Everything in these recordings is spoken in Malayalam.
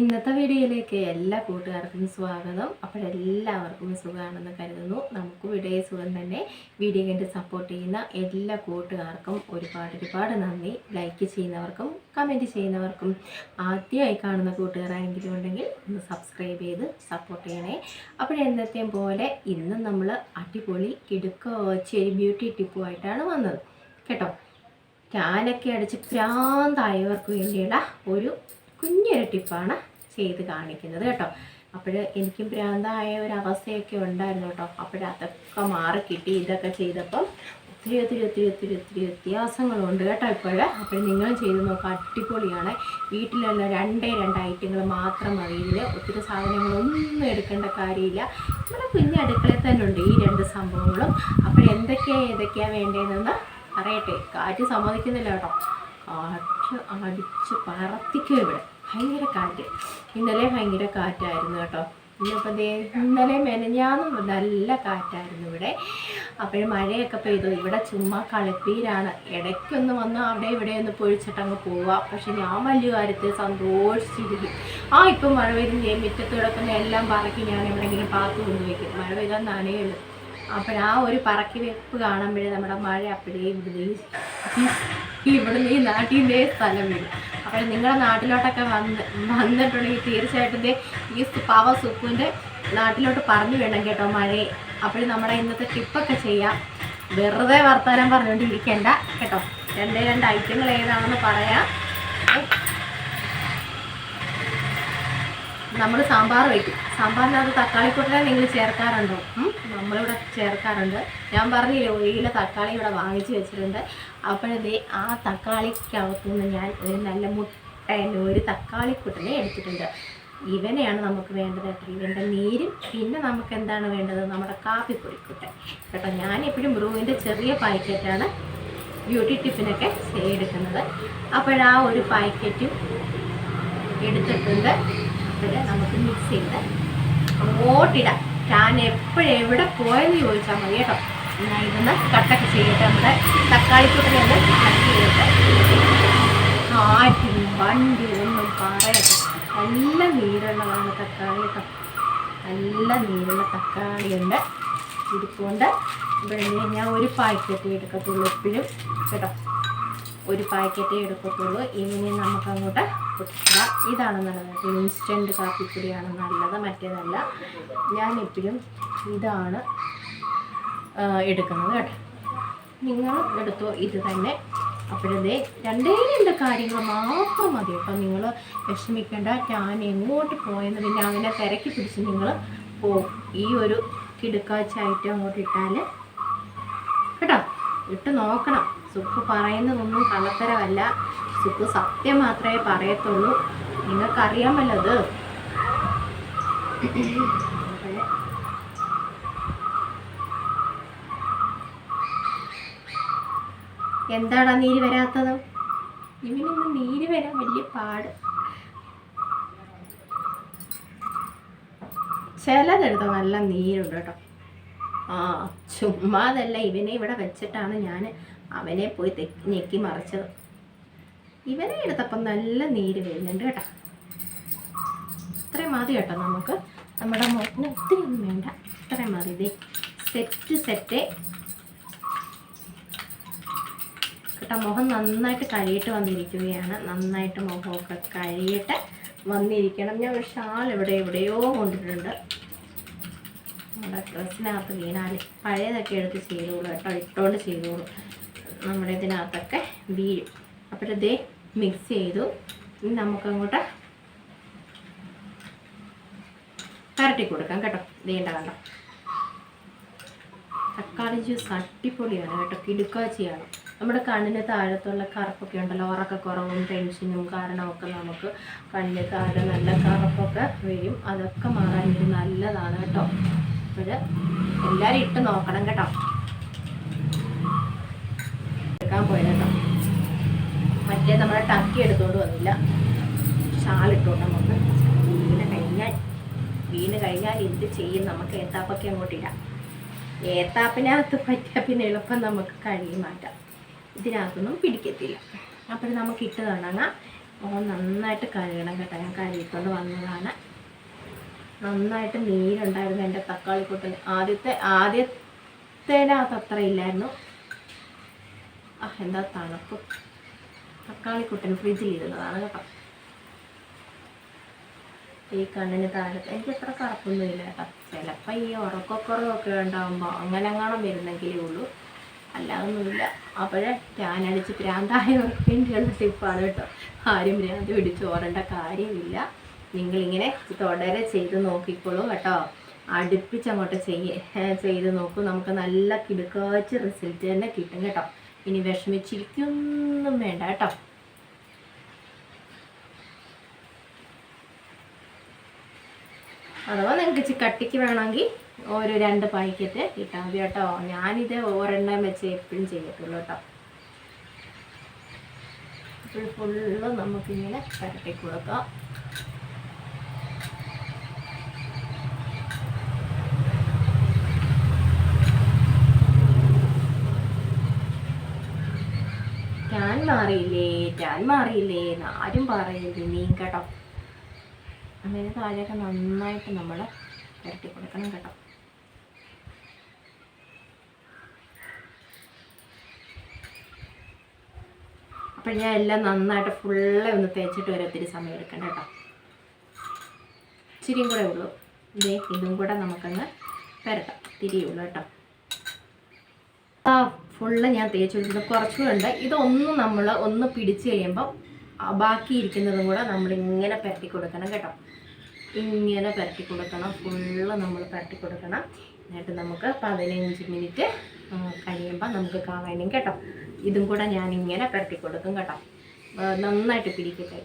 ഇന്നത്തെ വീഡിയോയിലേക്ക് എല്ലാ കൂട്ടുകാർക്കും സ്വാഗതം. അപ്പോഴെല്ലാവർക്കും സുഖമാണെന്ന് കരുതുന്നു. നമുക്ക് വീഡിയോ സുഖം തന്നെ. വീഡിയോ കണ്ട് സപ്പോർട്ട് ചെയ്യുന്ന എല്ലാ കൂട്ടുകാർക്കും ഒരുപാട് ഒരുപാട് നന്ദി. ലൈക്ക് ചെയ്യുന്നവർക്കും കമന്റ് ചെയ്യുന്നവർക്കും ആദ്യമായി കാണുന്ന കൂട്ടുകാരാണെങ്കിലും ഉണ്ടെങ്കിൽ ഒന്ന് സബ്സ്ക്രൈബ് ചെയ്ത് സപ്പോർട്ട് ചെയ്യണേ. അപ്പോഴെന്നത്തെയും പോലെ ഇന്ന് നമ്മൾ അടിപൊളി കിടുക്ക ചെരി ബ്യൂട്ടി ടിപ്പുമായിട്ടാണ് വന്നത്. കേട്ടോ? ഞാനൊക്കെ അടിച്ച് പ്രാന്തായവർക്ക് വേണ്ടിയുള്ള ഒരു കുഞ്ഞൊരു ടിപ്പാണ് ചെയ്ത് കാണിക്കുന്നത് കേട്ടോ. അപ്പോൾ എനിക്കും ഭ്രാന്തായ ഒരു അവസ്ഥയൊക്കെ ഉണ്ടായിരുന്നു കേട്ടോ. അപ്പോഴതൊക്കെ മാറി കിട്ടി. ഇതൊക്കെ ചെയ്തപ്പം ഒത്തിരി ഒത്തിരി ഒത്തിരി ഒത്തിരി ഒത്തിരി വ്യത്യാസങ്ങളുണ്ട് കേട്ടോ ഇപ്പോൾ അപ്പോൾ നിങ്ങളും ചെയ്ത് നോക്കുക അടിപൊളിയാണ്. വീട്ടിലുള്ള രണ്ടേ രണ്ട് ഐറ്റങ്ങൾ മാത്രം മതി. ഇതിൽ ഒത്തിരി സാധനങ്ങളൊന്നും എടുക്കേണ്ട കാര്യമില്ല. നമ്മുടെ കുഞ്ഞ് അടുക്കളയിൽ തന്നെ ഉണ്ട് ഈ രണ്ട് സംഭവങ്ങളും. അപ്പോൾ എന്തൊക്കെയാണ് ഏതൊക്കെയാണ് വേണ്ടതെന്ന് പറയട്ടെ. കാറ്റ് സമ്മതിക്കുന്നില്ല കേട്ടോ. കാറ്റ് അടിച്ച് പറത്തിക്കും ഇവിടെ. ഭയങ്കര കാറ്റ്. ഇന്നലെ ഭയങ്കര കാറ്റായിരുന്നു കേട്ടോ. ഇന്നിപ്പോൾ ദേ ഇന്നലെ മെനഞ്ഞാന്നും നല്ല കാറ്റായിരുന്നു ഇവിടെ. അപ്പോഴും മഴയൊക്കെ പെയ്തു. ഇവിടെ ചുമ്മാ കളിപ്പീരാണ്. ഇടയ്ക്കൊന്ന് വന്ന് അവിടെ ഇവിടെ ഒന്ന് പൊഴിച്ചിട്ട് അങ്ങ് പോവുക പക്ഷെ ഞാൻ വലിയ കാര്യത്തിൽ സന്തോഷിച്ചിരിക്കും. ആ ഇപ്പം മഴ ഞാൻ മുറ്റത്ത് കിടക്കുന്ന എല്ലാം പറക്കി ഞാൻ എവിടെയെങ്കിലും പാത്ത് കൊണ്ടുവയ്ക്കും മഴ പെയ്താൽ നനയുള്ളൂ അപ്പോഴാ ഒരു പറക്കി വെപ്പ് കാണുമ്പോഴേ നമ്മുടെ മഴ അപ്പോഴേ ഇവിടെ ഇവിടുന്ന് ഈ നാട്ടിൽ നിന്നേ സ്ഥലം വരും അപ്പോൾ നിങ്ങളുടെ നാട്ടിലോട്ടൊക്കെ വന്ന് വന്നിട്ടുണ്ടെങ്കിൽ തീർച്ചയായിട്ടും ഇതേ ഈ പാവ സുപ്പുവിന്റെ നാട്ടിലോട്ട് പറഞ്ഞു വേണം കേട്ടോ മഴയെ. അപ്പോൾ നമ്മുടെ ഇന്നത്തെ ടിപ്പൊക്കെ ചെയ്യാം. വെറുതെ വർത്തമാനം പറഞ്ഞുകൊണ്ടിരിക്കേണ്ട കേട്ടോ. രണ്ടേ രണ്ട് ഐറ്റങ്ങൾ ഏതാണെന്ന് പറയാം. നമ്മൾ സാമ്പാർ വയ്ക്കും സാമ്പാറിനകത്ത് തക്കാളിക്കുട്ടനെ നിങ്ങൾ ചേർക്കാറുണ്ടോ? നമ്മളിവിടെ ചേർക്കാറുണ്ട്. ഞാൻ പറഞ്ഞില്ലേ ഒരു തക്കാളി ഇവിടെ വാങ്ങിച്ചു വെച്ചിട്ടുണ്ട്. അപ്പോഴേ ആ തക്കാളിക്കകത്തുനിന്ന് ഞാൻ ഒരു നല്ല മുട്ടേന്റെ ഒരു തക്കാളി തക്കാളിക്കുട്ടനെ എടുത്തിട്ടുണ്ട്. ഇവനെയാണ് നമുക്ക് വേണ്ടത് കേട്ടോ. ഇവന്റെ നീരും പിന്നെ നമുക്ക് എന്താണ് വേണ്ടത്? നമ്മുടെ കാപ്പി കാപ്പിപ്പൊടിക്കുട്ടൻ കേട്ടോ ഞാൻ എപ്പോഴും ബ്രൂവിന്റെ ചെറിയ പാക്കറ്റാണ് ബ്യൂട്ടി ടിപ്പിനൊക്കെ എടുക്കുന്നത് അപ്പോഴാ ഒരു പാക്കറ്റും എടുത്തിട്ടുണ്ട്. അപ്പോൾ നമുക്ക് മിക്സ് ചെയ്ത് അങ്ങോട്ടിടാം ഞാൻ എപ്പോഴും എവിടെ പോയെന്ന് ചോദിച്ചാൽ മതി കേട്ടോ. ഞാൻ ഇതൊന്ന് കട്ടൊക്കെ ചെയ്യട്ടെ നമ്മുടെ തക്കാളിക്കൂട്ടിനെ ഒന്ന് കട്ട് ചെയ്തിട്ട് കാറ്റും വണ്ടി ഒന്നും പറയട്ടെ. നല്ല നീരുള്ളതാണ് തക്കാളി കേട്ടോ. നല്ല നീരുള്ള തക്കാളിയുണ്ട് ഇരിപ്പുകൊണ്ട് ഇവിടെ ഞാൻ ഒരു പാക്കറ്റ് എടുക്കത്തുള്ളൂ എപ്പോഴും കേട്ടോ. ഒരു പാക്കറ്റേ എടുക്കത്തുള്ളൂ. ഇങ്ങനെ നമുക്ക് അങ്ങോട്ട് കൊടുക്കുക ഇതാണ് നല്ലത്. ഇൻസ്റ്റന്റ് കാപ്പിപ്പൊടിയാണ് നല്ലത് മറ്റേതല്ല. ഞാൻ എപ്പോഴും ഇതാണ് എടുക്കുന്നത് കേട്ടോ. നിങ്ങൾ എടുത്തോ ഇത് തന്നെ. അപ്പോഴതേ രണ്ടേ രണ്ട് കാര്യങ്ങൾ മാത്രം മതി കേട്ടോ. നിങ്ങൾ വിഷമിക്കേണ്ട ഞാൻ എങ്ങോട്ട് പോയെന്ന് പിന്നെ അങ്ങനെ തിരക്കി പിടിച്ച് നിങ്ങൾ പോകും ഈ ഒരു കിടുക്കാച്ച ഐറ്റം അങ്ങോട്ട് ഇട്ടാൽ കേട്ടോ ഇട്ട് നോക്കണം. സുപ്പ് പറയുന്നതൊന്നും കള്ളത്തരമല്ല. സുപ്പ് സത്യം മാത്രമേ പറയത്തുള്ളൂ. നിങ്ങൾക്കറിയാമല്ലോ അത് എന്താടാ നീര് വരാത്തത്? ഇവനിന്ന് നീര് വരാൻ വലിയ പാട്. ചിലതെടുത്ത നല്ല നീരുണ്ട് കേട്ടോ. ആ ചുമ്മാതല്ല ഇവനെ ഇവിടെ വെച്ചിട്ടാണ് ഞാൻ അവനെ പോയി ഞെക്കി മറിച്ചത്. ഇവനെ എടുത്തപ്പം നല്ല നീര് വരുന്നുണ്ട് കേട്ടോ. ഇത്രയും മതി കേട്ടോ നമുക്ക്. നമ്മുടെ മുഖത്തിന് ഒത്തിരി ഒന്നും വേണ്ട. ഇത്രയും മതി സെറ്റ് സെറ്റ്. കേട്ടോ മുഖം നന്നായിട്ട് കഴിയിട്ട് വന്നിരിക്കുകയാണ്. നന്നായിട്ട് മുഖമൊക്കെ കഴിയിട്ട് വന്നിരിക്കണം. ഞാൻ ഒരു ഷാൾ ഇവിടെ എവിടെയോ കൊണ്ടിട്ടുണ്ട്. നമ്മുടെ ഡ്രസ്സിനകത്ത് വീണാൽ പഴയതൊക്കെ എടുത്ത് ചെയ്തോളൂ കേട്ടോ. ഇട്ടുകൊണ്ട് ചെയ്തോളൂ. നമ്മുടെ ഇതിനകത്തൊക്കെ വീഴും. അപ്പോഴതേ മിക്സ് ചെയ്തു. ഇനി നമുക്കങ്ങോട്ട് പരട്ടി കൊടുക്കാം കേട്ടോ. വേണ്ട കണ്ടോ തക്കാളി ജ്യൂസ് അടിപൊളിയാണ് കേട്ടോ. കിടുക്കാച്ചിയാണ്. നമ്മുടെ കണ്ണിന് താഴത്തുള്ള കറുപ്പൊക്കെ ഉണ്ടല്ലോ. ഉറക്കക്കുറവും ടെൻഷനും കാരണമൊക്കെ നമുക്ക് കണ്ണിന് താഴെ നല്ല കറുപ്പൊക്കെ വരും. അതൊക്കെ മാറാൻ ഇത് നല്ലതാണ് കേട്ടോ. അപ്പോൾ എല്ലാവരും ഇട്ട് നോക്കണം കേട്ടോ. എടുക്കാൻ പോയത് കേട്ടോ മറ്റേ നമ്മുടെ ടക്കി എടുത്തുകൊണ്ട് വന്നില്ല. ചാൽ ഇട്ടുകൊണ്ട് നമുക്ക്. വീണ് കഴിഞ്ഞാൽ വീണ് കഴിഞ്ഞാൽ എന്ത് ചെയ്യും? നമുക്ക് ഏത്താപ്പൊക്കെ അങ്ങോട്ട് ഇടാം ഏത്താപ്പിനകത്ത് പറ്റിയാൽ പിന്നെ എളുപ്പം നമുക്ക് കഴുകി മാറ്റാം. ഇതിനകത്തൊന്നും പിടിക്കത്തില്ല. അപ്പോൾ നമുക്ക് ഇട്ട് തുടങ്ങാം അപ്പോൾ നന്നായിട്ട് കഴുകണം കേട്ടോ. ഞാൻ കഴുകിക്കൊണ്ട് വന്നതാണ്. നന്നായിട്ട് നീരുണ്ടായിരുന്നു എന്റെ തക്കാളിക്കൂട്ടിന്. ആദ്യത്തെ ആദ്യത്തേനകത്ത് അത്ര ഇല്ലായിരുന്നു. ആ എന്താ തണുപ്പ്? തക്കാളിക്കുട്ടൻ ഫ്രിഡ്ജിൽ ഇരുന്നതാണ് കേട്ടോ. ഈ കണ്ണിന് താഴത്ത്. എനിക്ക് അത്ര കറപ്പൊന്നുമില്ല കേട്ടോ. ചിലപ്പോൾ ഈ ഉറക്കക്കുറവൊക്കെ ഉണ്ടാകുമ്പോൾ അങ്ങനെ അങ്ങനെ വരുന്നെങ്കിലേ ഉള്ളൂ. അല്ലാതൊന്നുമില്ല. അപ്പോഴേ ഞാനടിച്ച് ഭ്രാന്തായവർക്കേണ്ടിയുള്ള ടിപ്പാണ് കേട്ടോ. ആരും ഭ്രാന്ത് പിടിച്ച് ഓടേണ്ട കാര്യമില്ല. നിങ്ങളിങ്ങനെ തുടരെ ചെയ്ത് നോക്കിക്കോളൂ കേട്ടോ. അടുപ്പിച്ച് അങ്ങോട്ട് ചെയ്യ ചെയ്ത് നോക്കൂ. നമുക്ക് നല്ല കിടുക്കാച്ച റിസൾട്ട് തന്നെ കിട്ടും കേട്ടോ. ഇനി വിഷമിച്ചിരിക്കൊന്നും വേണ്ട കേട്ടോ. അഥവാ നിങ്ങൾക്ക് കട്ടിക്ക് വേണമെങ്കിൽ ഒരു രണ്ട് പായ്ക്കറ്റ് കിട്ടാൻ മതി കേട്ടോ. ഞാനിത് ഒരെണ്ണം വെച്ച് എപ്പോഴും ചെയ്യത്തുള്ളൂ കേട്ടോ. ഫുള്ള് നമുക്കിങ്ങനെ പരട്ടി കൊടുക്കാം ഞാൻ മാറിയില്ലേ? ഞാൻ മാറിയില്ലേ? ആരും പറയില്ലേ നീ കേട്ടോ. അങ്ങനെ താഴെയൊക്കെ നന്നായിട്ട് നമ്മൾ ഇരട്ടി കൊടുക്കണം കേട്ടോ. അപ്പം ഞാൻ എല്ലാം നന്നായിട്ട് ഫുള്ള് ഒന്ന് തേച്ചിട്ട് വരെ ഒത്തിരി സമയം എടുക്കണം കേട്ടോ. ഇച്ചിരിയും കൂടെ ഉള്ളൂ. ഇതേ ഇതും കൂടെ നമുക്കങ്ങ് പെരട്ടാം തിരിയുള്ളൂ കേട്ടോ. ഫുള്ള് ഞാൻ തേച്ച് വെച്ചത് കുറച്ചുകൂടെ ഇതൊന്നും നമ്മൾ ഒന്ന് പിടിച്ച് കഴിയുമ്പം ബാക്കി ഇരിക്കുന്നതും കൂടെ നമ്മൾ ഇങ്ങനെ പരട്ടി കൊടുക്കണം കേട്ടോ. ഇങ്ങനെ പരട്ടി കൊടുക്കണം. ഫുള്ള് നമ്മൾ പരട്ടി കൊടുക്കണം. എന്നിട്ട് നമുക്ക് പതിനഞ്ച് മിനിറ്റ് കഴിയുമ്പോൾ നമുക്ക് കാണാനും കേട്ടോ. ഇതും കൂടെ ഞാൻ ഇങ്ങനെ പരട്ടി കൊടുക്കും കേട്ടോ. നന്നായിട്ട് പിടിക്കട്ടെ.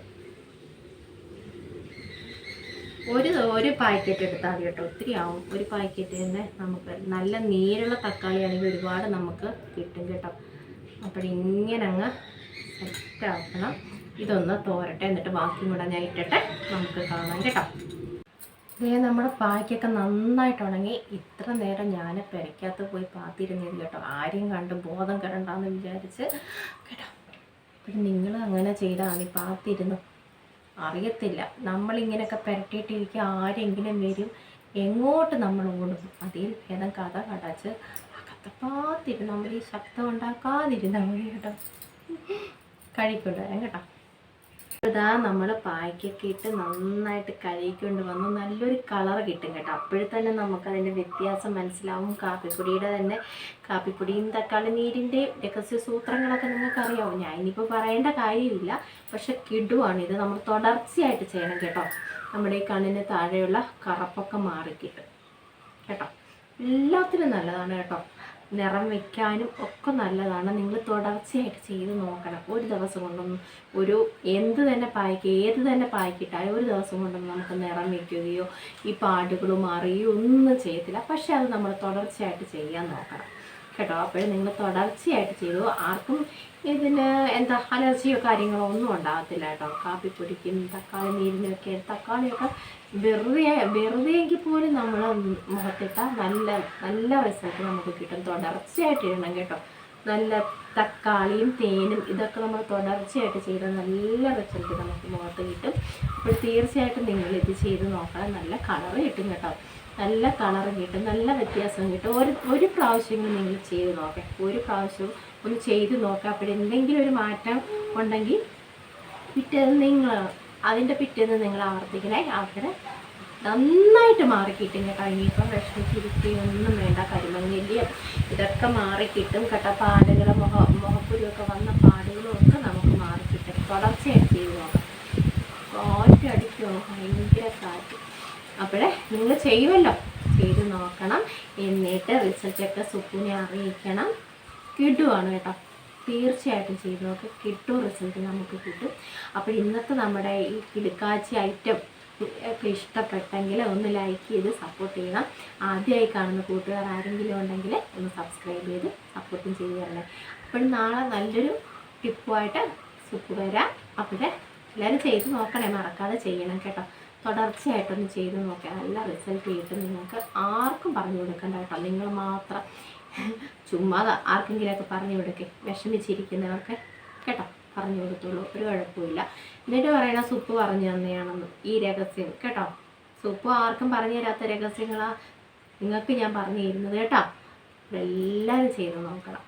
ഒരു ഒരു പാക്കറ്റ് എടുത്താൽ മതി കേട്ടോ. ഒത്തിരി ആവും. ഒരു പാക്കറ്റ് തന്നെ നമുക്ക് നല്ല നീരുള്ള തക്കാളി ആണെങ്കിൽ ഒരുപാട് നമുക്ക് കിട്ടും കേട്ടോ. അപ്പോൾ ഇങ്ങനെ അങ്ങ് സെറ്റ് ആക്കണം. ഇതൊന്ന് തോരട്ടെ. എന്നിട്ട് ബാക്കി കൂടെ ഞാൻ ഇട്ടിട്ട് നമുക്ക് കാണാം കേട്ടോ. ഇതേ നമ്മുടെ പായ്ക്കൊക്കെ നന്നായിട്ട് ഉണങ്ങി. ഇത്ര നേരം ഞാൻ പെരയ്ക്കകത്ത് പോയി പാത്തിരുന്നില്ല കേട്ടോ. ആരെയും കണ്ട് ബോധം കരണ്ടാന്ന് വിചാരിച്ച്. കേട്ടോ. അപ്പം നിങ്ങൾ അങ്ങനെ ചെയ്താൽ മതി. പാത്തിരുന്നു അറിയത്തില്ല. നമ്മളിങ്ങനെയൊക്കെ പെരട്ടിയിട്ടിരിക്കുക ആരെങ്കിലും വരും എങ്ങോട്ട് നമ്മൾ ഓടും? അതിൽ ഭേദം കഥ കടച്ച് അകത്തപ്പാത്തിരുന്ന് നമ്മൾ ഈ ശബ്ദം ഉണ്ടാക്കാതിരുന്നാൽ മതി കേട്ടോ. ഇതാ നമ്മൾ പായ്ക്കൊക്കെ ഇട്ട് നന്നായിട്ട് കഴുകിക്കൊണ്ട് വന്ന് നല്ലൊരു കളർ കിട്ടും കേട്ടോ. അപ്പോഴത്തന്നെ നമുക്കതിന്റെ വ്യത്യാസം മനസ്സിലാവും. കാപ്പിപ്പൊടിയുടെ തന്നെ കാപ്പിപ്പൊടിയും തക്കാളി നീരിന്റെയും രഹസ്യ സൂത്രങ്ങളൊക്കെ നിങ്ങൾക്ക് അറിയാവും ഞാൻ ഇനിയിപ്പോൾ പറയേണ്ട കാര്യമില്ല. പക്ഷെ കിടുവാണ്. ഇത് നമ്മൾ തുടർച്ചയായിട്ട് ചെയ്യണം കേട്ടോ. നമ്മുടെ ഈ കണ്ണിന് താഴെയുള്ള കറപ്പൊക്കെ മാറിക്കിട്ടും. കേട്ടോ. എല്ലാത്തിനും നല്ലതാണ് കേട്ടോ. നിറം വെക്കാനും ഒക്കെ നല്ലതാണ്. നിങ്ങൾ തുടർച്ചയായിട്ട് ചെയ്ത് നോക്കണം. ഒരു ദിവസം കൊണ്ടൊന്നും ഒരു എന്ത് തന്നെ പായ്ക്ക് ഏത് തന്നെ പായ്ക്കിട്ടാലും ഒരു ദിവസം കൊണ്ടൊന്നും നമുക്ക് നിറം വെക്കുകയോ ഈ പാടുകൾ മാറുകയോ ഒന്നും ചെയ്യത്തില്ല. പക്ഷെ അത് നമ്മൾ തുടർച്ചയായിട്ട് ചെയ്യാൻ നോക്കണം. കേട്ടോ. അപ്പോൾ നിങ്ങൾ തുടർച്ചയായിട്ട് ചെയ്തു. ആർക്കും ഇതിന് എന്താ അലർജിയോ കാര്യങ്ങളോ ഒന്നും ഉണ്ടാകത്തില്ല കേട്ടോ. കാപ്പിപ്പൊടിക്കും തക്കാളി നീരിനൊക്കെ തക്കാളിയൊക്കെ വെറുതെ വെറുതെ എങ്കിൽ പോലും നമ്മൾ മുഖത്തിട്ടാൽ നല്ല നല്ല റിസൾട്ട് നമുക്ക് കിട്ടും. തുടർച്ചയായിട്ട് ഇടണം കേട്ടോ. നല്ല തക്കാളിയും തേനും ഇതൊക്കെ നമ്മൾ തുടർച്ചയായിട്ട് ചെയ്ത് നല്ല റിസൾട്ട് നമുക്ക് മുഖത്ത് കിട്ടും. അപ്പോൾ തീർച്ചയായിട്ടും നിങ്ങൾ ഇത് ചെയ്ത് നോക്കണം. നല്ല കളർ കിട്ടും കേട്ടോ. നല്ല കളർ കിട്ടും നല്ല വ്യത്യാസം കിട്ടും. ഒരു ഒരു പ്രാവശ്യമെങ്കിലും നിങ്ങൾ ചെയ്ത് നോക്കാം. ഒരു പ്രാവശ്യവും ഒന്ന് ചെയ്ത് നോക്കാം. അപ്പോൾ എന്തെങ്കിലും ഒരു മാറ്റം ഉണ്ടെങ്കിൽ പിറ്റേന്ന് നിങ്ങൾ അതിന്റെ പിറ്റേന്ന് നിങ്ങൾ ആവർത്തിക്കണേ. അവിടെ നന്നായിട്ട് മാറിക്കിട്ടും കേട്ടോ. ഇനിയിപ്പം വിഷമിച്ചിരിക്കുകയൊന്നും വേണ്ട കരിമഞ്ഞില്യം ഇതൊക്കെ മാറിക്കിട്ടും കേട്ടോ. പാടുകൾ മുഖ മുഖക്കുരുവൊക്കെ വന്ന പാടുകളും ഒക്കെ നമുക്ക് മാറിക്കിട്ടും. തുടർച്ചയായിട്ട് ചെയ്ത് നോക്കാം. കാറ്റടിക്കുമോ ഭയങ്കര കാറ്റ്. അപ്പോഴേ നിങ്ങൾ ചെയ്യുമല്ലോ. ചെയ്ത് നോക്കണം. എന്നിട്ട് റിസൾട്ടൊക്കെ സുപ്പിനെ അറിയിക്കണം. കിട്ടുവാണ് കേട്ടോ. തീർച്ചയായിട്ടും ചെയ്ത് നോക്കുക കിട്ടും റിസൾട്ട് നമുക്ക് കിട്ടും. അപ്പോൾ ഇന്നത്തെ നമ്മുടെ ഈ കിടുക്കാച്ചി ഐറ്റം ഒക്കെ ഇഷ്ടപ്പെട്ടെങ്കിൽ ഒന്ന് ലൈക്ക് ചെയ്ത് സപ്പോർട്ട് ചെയ്യണം. ആദ്യമായി കാണുന്ന കൂട്ടുകാർ ആരെങ്കിലും ഉണ്ടെങ്കിൽ ഒന്ന് സബ്സ്ക്രൈബ് ചെയ്ത് സപ്പോർട്ടും ചെയ്ത് തരണേ. അപ്പോൾ നാളെ നല്ലൊരു ടിപ്പുമായിട്ട് സുപ്പ് വരാം. അപ്പോൾ എല്ലാവരും ചെയ്ത് നോക്കണേ. മറക്കാതെ ചെയ്യണം കേട്ടോ. തുടർച്ചയായിട്ടൊന്ന് ചെയ്ത് നോക്കാം നല്ല റിസൾട്ട് കിട്ടും. നിങ്ങൾക്ക് ആർക്കും പറഞ്ഞു കൊടുക്കണ്ട കേട്ടോ. നിങ്ങൾ മാത്രം ചുമ്മാ ആർക്കെങ്കിലുമൊക്കെ പറഞ്ഞു കൊടുക്കേ. വിഷമിച്ചിരിക്കുന്നവർക്ക് കേട്ടോ പറഞ്ഞു കൊടുത്തോളൂ ഒരു കുഴപ്പമില്ല എന്നിട്ട് പറയണ സുപ്പ് പറഞ്ഞു തന്നെയാണെന്ന് ഈ രഹസ്യം കേട്ടോ. സുപ്പ് ആർക്കും പറഞ്ഞു തരാത്ത രഹസ്യങ്ങളാ നിങ്ങൾക്ക് ഞാൻ പറഞ്ഞു തരുന്നത് കേട്ടോ എല്ലാവരും ചെയ്ത് നോക്കണം.